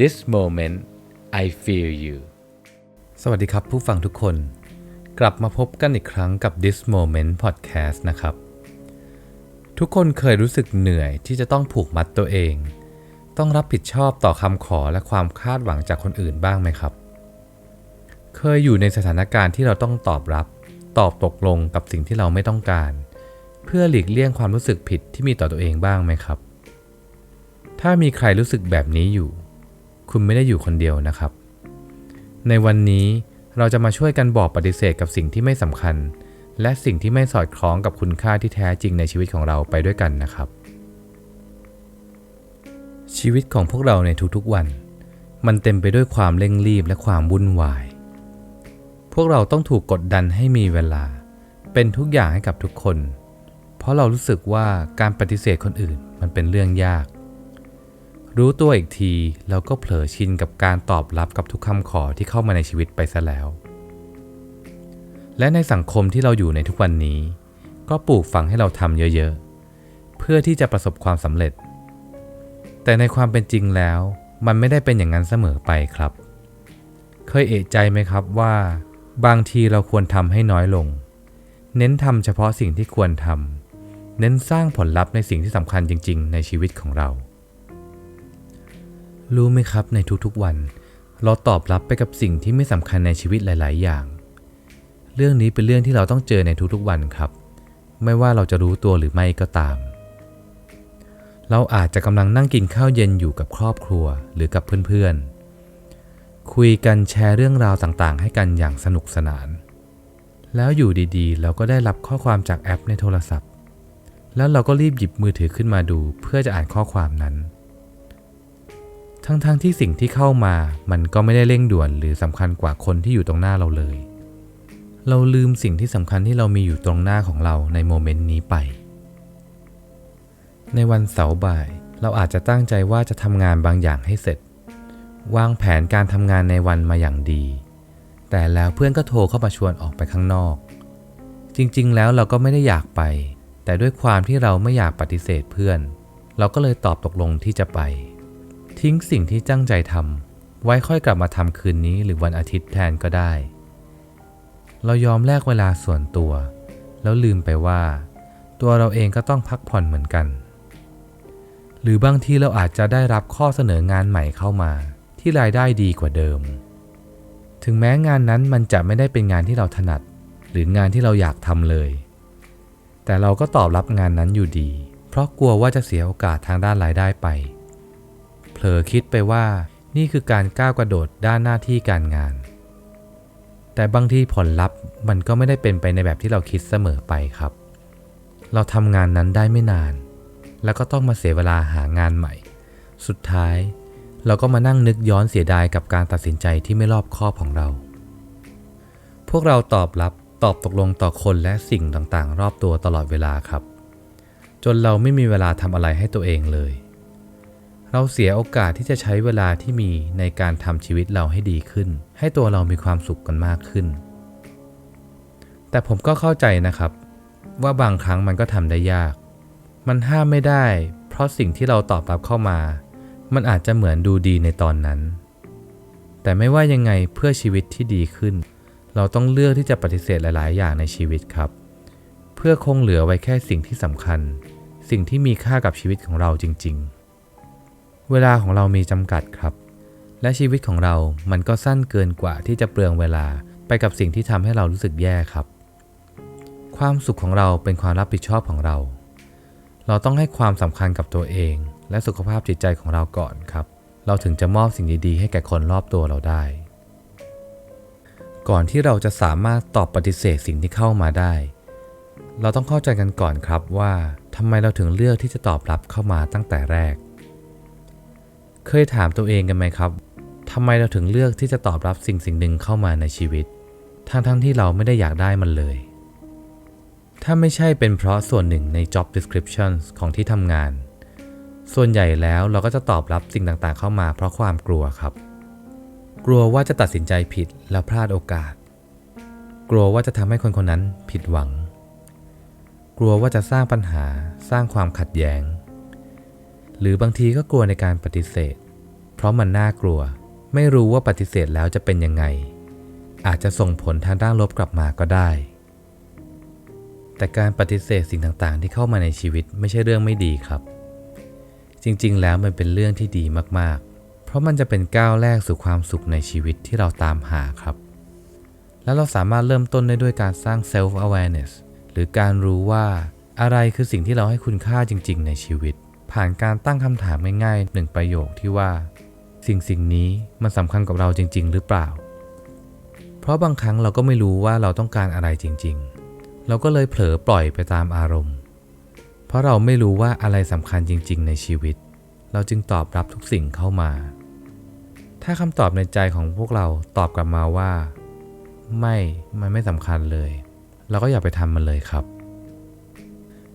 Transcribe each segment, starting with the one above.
this moment I feel you สวัสดีครับผู้ฟังทุกคน กลับมาพบกันอีกครั้งกับ this moment podcast นะครับ ทุกคนเคยรู้สึกเหนื่อยที่จะต้องผูกมัดตัวเอง ต้องรับผิดชอบต่อคำขอและความคาดหวังจากคนอื่นบ้างไหมครับ เคยอยู่ในสถานการณ์ที่เราต้องตอบรับ ตอบตกลงกับสิ่งที่เราไม่ต้องการ เพื่อหลีกเลี่ยงความรู้สึกผิดที่มีต่อตัวเองบ้างไหมครับ ถ้ามีใครรู้สึกแบบนี้อยู่ คุณไม่ได้อยู่คนเดียวนะครับ ในวันนี้เราจะมาช่วยกันบอกปฏิเสธกับสิ่งที่ไม่สำคัญ และสิ่งที่ไม่สอดคล้องกับคุณค่าที่แท้จริงในชีวิตของเราไปด้วยกันนะครับ ชีวิตของพวกเราในทุกๆวัน มันเต็มไปด้วยความเร่งรีบและความวุ่นวาย พวกเราต้องถูกกดดันให้มีเวลา เป็นทุกอย่างให้กับทุกคน เพราะเรารู้สึกว่าการปฏิเสธคนอื่นมันเป็นเรื่องยาก รู้ตัวอีกทีเราก็เผลอชินกับการตอบรับกับทุกคำขอที่เข้ามาในชีวิตไปซะแล้ว และในสังคมที่เราอยู่ในทุกวันนี้ ก็ปลูกฝังให้เราทำเยอะๆ เพื่อที่จะประสบความสำเร็จ แต่ในความเป็นจริงแล้ว มันไม่ได้เป็นอย่างนั้นเสมอไปครับ เคยเอะใจไหมครับว่า บางทีเราควรทำให้น้อยลง เน้นทำเฉพาะสิ่งที่ควรทำเน้นสร้างผลลัพธ์ในสิ่งที่สำคัญจริง ๆ ในชีวิตของเรา รู้ไหมครับในทุกๆวัน เราตอบรับไปกับสิ่งที่ไม่สำคัญในชีวิตหลาย ๆ อย่าง เรื่องนี้เป็นเรื่องที่เราต้องเจอในทุกๆวันครับ ไม่ว่าเราจะรู้ตัวหรือไม่ก็ตาม เราอาจจะกำลังนั่งกินข้าวเย็นอยู่กับครอบครัวหรือกับเพื่อนๆ คุยกันแชร์เรื่องราวต่างๆ ให้กันอย่างสนุกสนาน แล้วอยู่ดีๆ เราก็ได้รับข้อความจากแอปในโทรศัพท์ แล้วเราก็รีบหยิบมือถือขึ้นมาดูเพื่อจะอ่านข้อความนั้น ทั้งๆทที่สิ่งที่เข้ามามันก็ไม่ได้เร่งด่วนหรือสำคัญกว่าคนที่อยู่ตรงหน้าเราเลย เราลืมสิ่งที่สำคัญที่เรามีอยู่ตรงหน้าของเราในโมเมนต์นี้ไป ในวันเสาร์บ่าย เราอาจจะตั้งใจว่าจะทำงานบางอย่างให้เสร็จ วางแผนการทำงานในวันมาอย่างดี แต่แล้วเพื่อนก็โทรเข้ามาชวนออกไปข้างนอก จริงๆ แล้วเราก็ไม่ได้อยากไป แต่ด้วยความที่เราไม่อยากปฏิเสธเพื่อน เราก็เลยตอบตกลงที่จะไป ทิ้งสิ่งที่ตั้งใจทำไว้ค่อยกลับมาทำคืนนี้หรือวันอาทิตย์แทนก็ได้ เรายอมแลกเวลาส่วนตัว แล้วลืมไปว่า ตัวเราเองก็ต้องพักผ่อนเหมือนกัน หรือบางทีเราอาจจะได้รับข้อเสนองานใหม่เข้ามา ที่รายได้ดีกว่าเดิม ถึงแม้งานนั้นมันจะไม่ได้เป็นงานที่เราถนัด หรืองานที่เราอยากทำเลย แต่เราก็ตอบรับงานนั้นอยู่ดี เพราะกลัวว่าจะเสียโอกาสทางด้านรายได้ไป ลอคิดไปว่านี่คือการก้าวกระโดดด้านหน้าที่การงาน แต่บางทีผลลัพธ์มันก็ไม่ได้เป็นไปในแบบที่เราคิดเสมอไปครับ เราทำงานนั้นได้ไม่นาน แล้วก็ต้องมาเสียเวลาหางานใหม่ สุดท้าย เราก็มานั่งนึกย้อนเสียดายกับการตัดสินใจที่ไม่รอบคอบของเรา พวกเราตอบรับตอบตกลงต่อคนและสิ่งต่างๆ รอบตัวตลอดเวลาครับ จนเราไม่มีเวลาทำอะไรให้ตัวเองเลย เราเสียโอกาสที่จะใช้เวลาที่มีในการทำชีวิตเราให้ดีขึ้น ให้ตัวเรามีความสุขกันมากขึ้น แต่ผมก็เข้าใจนะครับ ว่าบางครั้งมันก็ทำได้ยาก มันห้ามไม่ได้ เพราะสิ่งที่เราตอบรับเข้ามา มันอาจจะเหมือนดูดีในตอนนั้น แต่ไม่ว่ายังไงเพื่อชีวิตที่ดีขึ้น เราต้องเลือกที่จะปฏิเสธหลาย ๆ อย่างในชีวิตครับ เพื่อคงเหลือไว้แค่สิ่งที่สำคัญ สิ่งที่มีค่ากับชีวิตของเราจริง ๆ เวลาของเรามีจำกัดครับ และชีวิตของเรามันก็สั้นเกินกว่าที่จะเปลืองเวลาไปกับสิ่งที่ทำให้เรารู้สึกแย่ครับ ความสุขของเราเป็นความรับผิดชอบของเรา เราต้องให้ความสำคัญกับตัวเอง และสุขภาพจิตใจของเราก่อนครับ เราถึงจะมอบสิ่งดีๆ ให้แก่คนรอบตัวเราได้ ก่อนที่เราจะสามารถตอบปฏิเสธสิ่งที่เข้ามาได้ เราต้องเข้าใจกันก่อนครับว่าทำไมเราถึงเลือกที่จะตอบรับเข้ามาตั้งแต่แรก เคยถามตัวเองกันไหมครับทำไมเราถึงเลือกที่จะตอบรับสิ่งสิ่งหนึ่งเข้ามาในชีวิต ทั้งๆทที่เราไม่ได้อยากได้มันเลย ถ้าไม่ใช่เป็นเพราะส่วนหนึ่งใน job description ของที่ทำงาน ส่วนใหญ่แล้วเราก็จะตอบรับสิ่งต่างๆ เข้ามาเพราะความกลัวครับ กลัวว่าจะตัดสินใจผิดแล้วพลาดโอกาส กลัวว่าจะทำให้คนคนนั้นผิดหวัง กลัวว่าจะสร้างปัญหา สร้างความขัดแย้ง หรือบางทีก็กลัวในการปฏิเสธ เพราะมันน่ากลัว ไม่รู้ว่าปฏิเสธแล้วจะเป็นยังไง อาจจะส่งผลทางด้านลบกลับมาก็ได้ แต่การปฏิเสธสิ่งต่างๆ ที่เข้ามาในชีวิตไม่ใช่เรื่องไม่ดีครับ จริงๆ แล้วมันเป็นเรื่องที่ดีมากๆ เพราะมันจะเป็นก้าวแรกสู่ความสุขในชีวิตที่เราตามหาครับ แล้วเราสามารถเริ่มต้นได้ด้วยการสร้าง self awareness หรือการรู้ว่าอะไรคือสิ่งที่เราให้คุณค่าจริง ๆ ในชีวิต ผ่านการตั้งคำถามง่ายๆหนึ่งประโยคที่ว่า สิ่งสิ่งนี้มันสำคัญกับเราจริง ๆ หรือเปล่า เพราะบางครั้งเราก็ไม่รู้ว่าเราต้องการอะไรจริง ๆ เราก็เลยเผลอปล่อยไปตามอารมณ์ เพราะเราไม่รู้ว่าอะไรสำคัญจริง ๆ ในชีวิต เราจึงตอบรับทุกสิ่งเข้ามา ถ้าคำตอบในใจของพวกเราตอบกลับมาว่า ไม่ มันไม่สำคัญเลย เราก็อย่าไปทำมันเลยครับ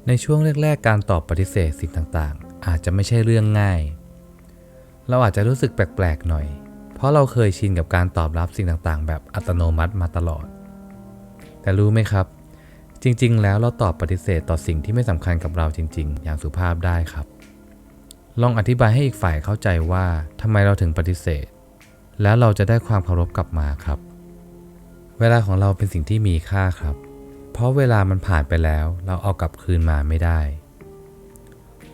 ในช่วงแรก ๆ การตอบปฏิเสธสิ่งต่างๆ อาจจะไม่ใช่เรื่องง่าย เราอาจจะรู้สึกแปลกๆหน่อย เพราะเราเคยชินกับการตอบรับสิ่งต่างๆ แบบอัตโนมัติมาตลอด แต่รู้ไหมครับ จริงๆ แล้วเราตอบปฏิเสธต่อสิ่งที่ไม่สำคัญกับเราจริง ๆ อย่างสุภาพได้ครับ ลองอธิบายให้อีกฝ่ายเข้าใจว่าทำไมเราถึงปฏิเสธ แล้วเราจะได้ความเคารพกลับมาครับ เวลาของเราเป็นสิ่งที่มีค่าครับ เพราะเวลามันผ่านไปแล้ว เราเอากลับคืนมาไม่ได้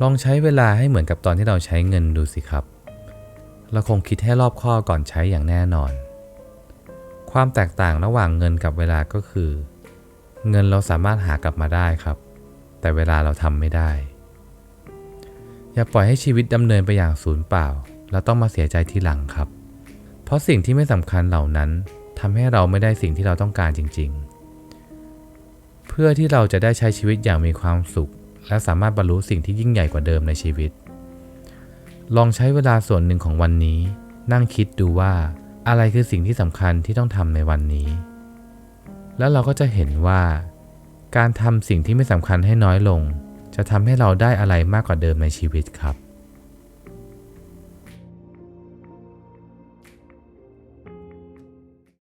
ลองใช้เวลาให้เหมือนกับตอนที่เราใช้เงินดูสิครับ เราคงคิดให้รอบคอบก่อนใช้อย่างแน่นอน ความแตกต่างระหว่างเงินกับเวลาก็คือ เงินเราสามารถหากลับมาได้ครับ แต่เวลาเราทำไม่ได้ อย่าปล่อยให้ชีวิตดำเนินไปอย่างสูญเปล่า แล้วต้องมาเสียใจทีหลังครับ เพราะสิ่งที่ไม่สำคัญเหล่านั้นทำให้เราไม่ได้สิ่งที่เราต้องการจริง ๆ เพื่อที่เราจะได้ใช้ชีวิตอย่างมีความสุข และสามารถบรรลุสิ่งที่ยิ่งใหญ่กว่าเดิมในชีวิต ลองใช้เวลาส่วนหนึ่งของวันนี้ นั่งคิดดูว่าอะไรคือสิ่งที่สำคัญที่ต้องทำในวันนี้ แล้วเราก็จะเห็นว่า การทำสิ่งที่ไม่สำคัญให้น้อยลง จะทำให้เราได้อะไรมากกว่าเดิมในชีวิตครับ